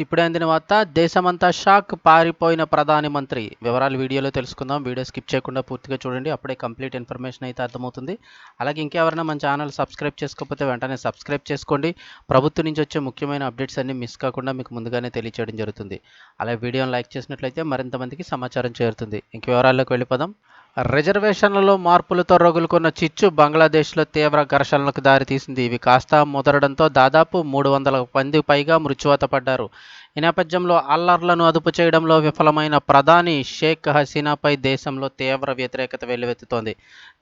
ఇప్పుడే అందిన వార్త. దేశమంతా షాక్ పారిపోయిన ప్రధాని మంత్రి. వివరాలు వీడియోలో తెలుసుకుందాం. వీడియో స్కిప్ చేయకుండా పూర్తిగా చూడండి. అప్పుడే కంప్లీట్ ఇన్ఫర్మేషన్ అయితే అర్థమవుతుంది. అలాగే ఇంకెవరైనా మన ఛానల్ సబ్స్క్రైబ్ చేసుకోకపోతే వెంటనే సబ్స్క్రైబ్ చేసుకోండి. ప్రభుత్వం నుంచి వచ్చే ముఖ్యమైన అప్డేట్స్ అన్ని మిస్ కాకుండా మీకు ముందుగానే తెలియచేయడం జరుగుతుంది. అలాగే వీడియోని లైక్ చేసినట్లయితే మరింత మందికి సమాచారం చేరుతుంది. ఇంక వివరాల్లోకి వెళ్ళిపోదాం. రిజర్వేషన్లలో మార్పులతో రగులుకున్న చిచ్చు బంగ్లాదేశ్లో తీవ్ర ఘర్షణలకు దారితీసింది. ఇవి కాస్త ముదరడంతో దాదాపు మూడు వందల మంది పైగా మృత్యువాత పడ్డారు. ఈ నేపథ్యంలో అల్లర్లను అదుపు చేయడంలో విఫలమైన ప్రధాని షేక్ హసీనాపై దేశంలో తీవ్ర వ్యతిరేకత వెల్లువెత్తుతోంది.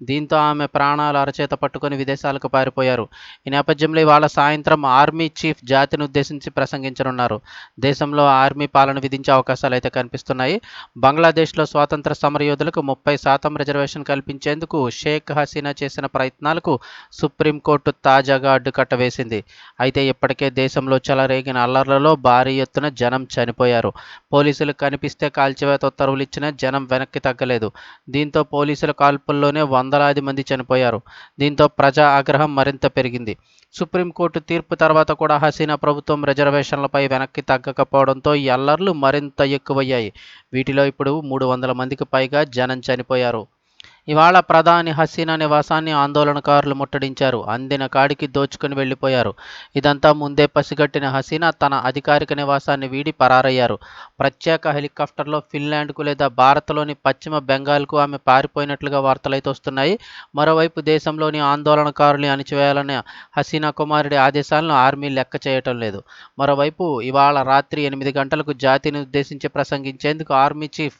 దీంతో ఆమె ప్రాణాలు అరచేత పట్టుకొని విదేశాలకు పారిపోయారు. ఈ నేపథ్యంలో ఇవాళ సాయంత్రం ఆర్మీ చీఫ్ జాతిని ఉద్దేశించి ప్రసంగించనున్నారు. దేశంలో ఆర్మీ పాలన విధించే అవకాశాలు అయితే కనిపిస్తున్నాయి. బంగ్లాదేశ్లో స్వాతంత్ర సమరయోధులకు ముప్పై శాతం రిజర్వేషన్ కల్పించేందుకు షేక్ హసీనా చేసిన ప్రయత్నాలకు సుప్రీంకోర్టు తాజాగా అడ్డుకట్ట వేసింది. అయితే ఇప్పటికే దేశంలో చెలరేగిన అల్లర్లలో భారీ ఎత్తున జనం చనిపోయారు. పోలీసులు కనిపిస్తే కాల్చివేత ఉత్తర్వులు ఇచ్చిన జనం వెనక్కి తగ్గలేదు. దీంతో పోలీసుల కాల్పుల్లోనే వందలాది మంది చనిపోయారు. దీంతో ప్రజా ఆగ్రహం మరింత పెరిగింది. సుప్రీంకోర్టు తీర్పు తర్వాత కూడా హసీనా ప్రభుత్వం రిజర్వేషన్లపై వెనక్కి తగ్గకపోవడంతో ఈ అల్లర్లు మరింత ఎక్కువయ్యాయి. వీటిలో ఇప్పుడు మూడు వందల మందికి పైగా జనం చనిపోయారు. ఇవాళ ప్రధాని హసీనా నివాసాన్ని ఆందోళనకారులు ముట్టడించారు. అందిన కాడికి దోచుకుని వెళ్ళిపోయారు ఇదంతా ముందే పసిగట్టిన హసీనా తన అధికారిక నివాసాన్ని వీడి పరారయ్యారు. ప్రత్యేక హెలికాప్టర్లో ఫిన్లాండ్కు లేదా భారత్లోని పశ్చిమ బెంగాల్కు ఆమె పారిపోయినట్లుగా వార్తలైతే వస్తున్నాయి. మరోవైపు దేశంలోని ఆందోళనకారుల్ని అణిచివేయాలనే హసీనా కుమారుడి ఆదేశాలను ఆర్మీ లెక్క చేయటం లేదు. మరోవైపు ఇవాళ రాత్రి ఎనిమిది గంటలకు జాతిని ఉద్దేశించి ప్రసంగించేందుకు ఆర్మీ చీఫ్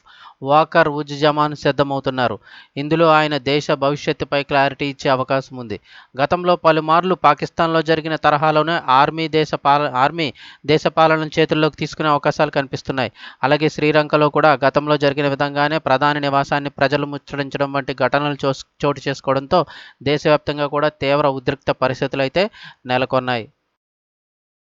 వాకర్ ఉజ్ జమాన్ సిద్ధమవుతున్నారు. ఇందులో ఆయన దేశ భవిష్యత్తుపై క్లారిటీ ఇచ్చే అవకాశం ఉంది. గతంలో పలుమార్లు పాకిస్తాన్లో జరిగిన తరహాలోనే ఆర్మీ దేశ పాల ఆర్మీ దేశ పాలన చేతుల్లోకి తీసుకునే అవకాశాలు కనిపిస్తున్నాయి. అలాగే శ్రీలంకలో కూడా గతంలో జరిగిన విధంగానే ప్రధాని నివాసాన్ని ప్రజలు ముచ్చడించడం వంటి ఘటనలు చోటు చేసుకోవడంతో దేశవ్యాప్తంగా కూడా తీవ్ర ఉద్రిక్త పరిస్థితులు అయితే నెలకొన్నాయి.